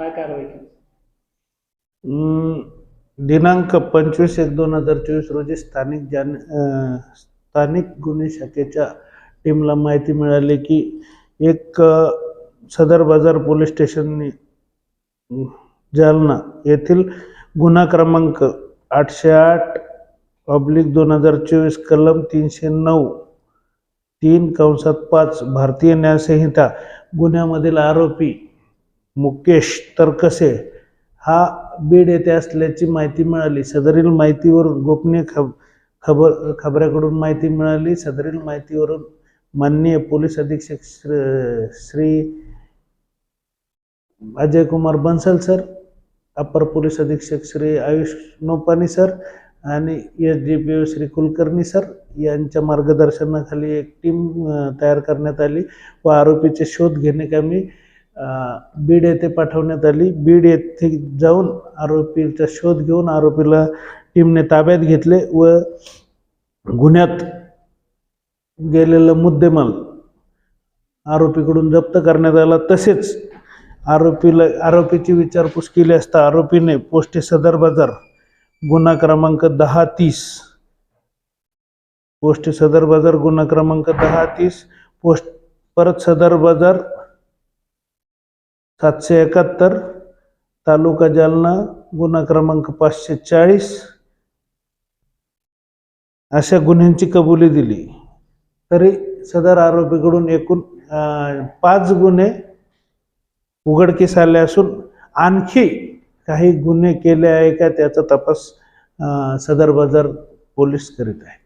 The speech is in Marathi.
काय कारवाई केली? दिनांक पंचवीस एक दोन हजार चोवीस रोजी स्थानिक जान स्थानिक गुन्हे शाखेच्या टीमला माहिती मिळाली की एक सदर बाजार पोलीस स्टेशनने जालना येथील गुन्हा क्रमांक आठशे आठ पब्लिक दोन हजार चोवीस कलम तीनशे नऊ तीन कंसात पाच भारतीय न्यायसंहिता गुन्ह्यामधील आरोपी मुकेश तरकसे हा बीड येथे असल्याची माहिती मिळाली. सदरील माहितीवरून गोपनीय खब खबर खबऱ्याकडून माहिती मिळाली. सदरील माहितीवरून माननीय पोलीस अधीक्षक श्री अजय कुमार बन्सल सर अपर पोलीस अधीक्षक श्री आयुष नोपानी सर आणि S D P O Shri Kulkarni sir यांच्या मार्गदर्शनाखाली एक टीम तयार करण्यात आली व आरोपीचे शोध घेणे कामी बीड येथे पाठवण्यात आली. बीड येथे जाऊन आरोपीचा शोध घेऊन आरोपीला टीमने ताब्यात घेतले व गुन्ह्यात गेलेला मुद्देमाल आरोपीकडून जप्त करण्यात आला. तसेच आरोपीला आरोपीची विचारपूस केली असता आरोपीने पोस्टे सदर बाजार गुन्हा क्रमांक दहा तीस पोस्टे सदर बाजार गुन्हा क्रमांक दहा तीस पोस्ट परत सदर बाजार सातशे एकाहत्तर तालुका जालना गुन्हा क्रमांक पाचशे चाळीस. अशा गुन्ह्यांची कबुली दिली. तरी सदर आरोपीकडून एकूण पाच गुन्हे उघडकीस आले असून आणखी काही गुन्हे केले आहे का त्याचा तपास सदर बाजार पोलीस करीत आहे.